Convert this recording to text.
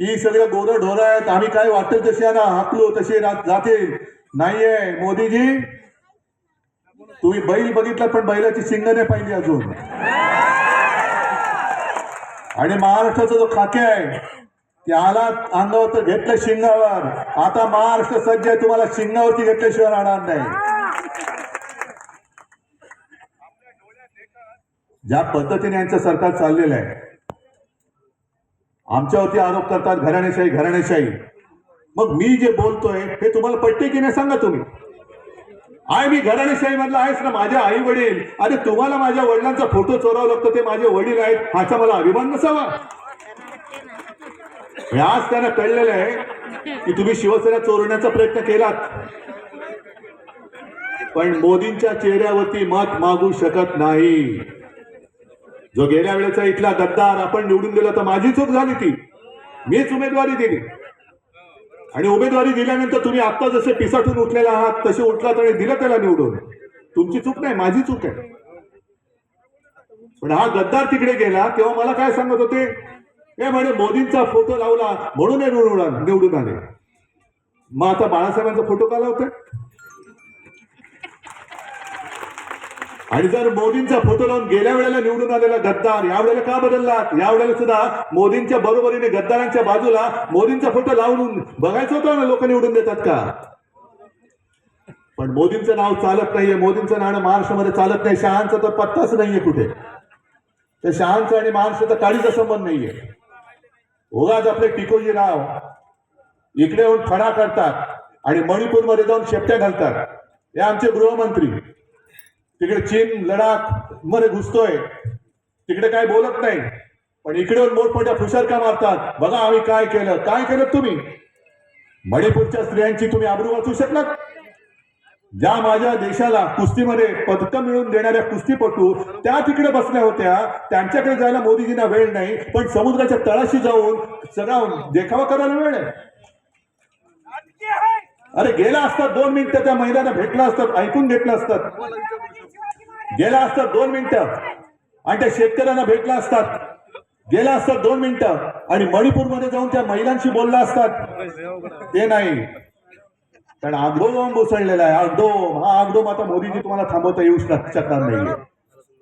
ती सगळं गोरं ढोरं आहेत. आम्ही काय वाटेल तशी आहे ना हाकलो तसे जातील. नाहीये मोदीजी. तुम्ही बैल बघितला पण बैलाची शिंग नाही पाहिली अजून. आणि महाराष्ट्राचा जो खाके आहे ते आला अंगावर तर घेतलं शिंगावर. आता महाराष्ट्र सज्ज आहे तुम्हाला शिंगावरती घेतल्याशिवाय राहणार नाही. ज्या पद्धतीने यांचं सरकार चाललेलं आहे आमच्यावरती आरोप करतात घराणेशाही घराणेशाही. मग मी जे बोलतोय हे तुम्हाला पटते की नाही सांगा तुम्ही? आय मी घराणेशाही मधला आहेस ना माझे आई वडील. अरे तुम्हाला माझ्या वडिलांचा फोटो चोरावा लागतो ते माझे वडील आहेत ह्याचा मला अभिमान नसावा. हे आज त्यांना कळलेलं आहे की तुम्ही शिवसेना चोरण्याचा प्रयत्न केलात. पण मोदींच्या चेहऱ्यावरती मत मागू शकत नाही. जो गेल्या वेळेचा इथला गद्दार आपण निवडून दिला तर माझी चूक झाली ती. मीच उमेदवारी दिली. आणि उमेदवारी दिल्यानंतर तुम्ही आत्ता जसे पिसाटून उठलेला आहात तसे उठलात आणि दिलं त्याला निवडून. तुमची चूक नाही माझी चूक आहे. पण हा गद्दार तिकडे गेला तेव्हा मला काय सांगत होते? हे म्हणे मोदींचा फोटो लावला म्हणून निवडून निवडून आले. मग आता बाळासाहेबांचा फोटो का लावतोय? आणि जर मोदींचा फोटो लावून गेल्या वेळेला निवडून आलेला गद्दार यावेळेला का बदलला या वेळेला सुद्धा मोदींच्या बरोबरीने गद्दारांच्या बाजूला मोदींचा फोटो लावून बघायचं होतं ना लोक निवडून देतात का? पण मोदींचं नाव चालत नाहीये. मोदींचं नाणं महाराष्ट्रामध्ये चालत नाही. शहांचा तर पत्ताच नाहीये कुठे. त्या शहांचा आणि महाराष्ट्राचा काळीचा संबंध नाहीये. उगाच आपले टिकोजी राव इकडे येऊन फडा करतात आणि मणिपूरमध्ये जाऊन शेपट्या घालतात. हे आमचे गृहमंत्री. तिकडे चीन लडाखमध्ये घुसतोय. तिकडे काय बोलत नाही. पण इकडे मोठमोठ्या फुशारका मारतात. बघा आम्ही काय केलं. काय केलं तुम्ही? मणिपूरच्या स्त्रियांची तुम्ही आबरू वाचू शकलात? ज्या माझ्या देशाला कुस्तीमध्ये पदक मिळवून देणाऱ्या कुस्तीपटू त्या तिकडे बसल्या होत्या. त्यांच्याकडे जायला मोदीजींना वेळ नाही. पण समुद्राच्या तळाशी जाऊन सगळा देखावा करायला वेळ आहे. अरे गेला असतात दोन मिनिटं त्या महिलांना भेटला असतात ऐकून घेतलं असतात गेला असतात दोन मिनिटं आणि त्या शेतकऱ्यांना भेटला असतात गेला असतात दोन मिनिटं आणि मणिपूरमध्ये जाऊन त्या महिलांशी बोलला असतात ते नाही. कारण आगडोम उसळलेला आहे. आगडोम हा आगडोम आता मोदीजी तुम्हाला थांबवता येऊ शकणार नाही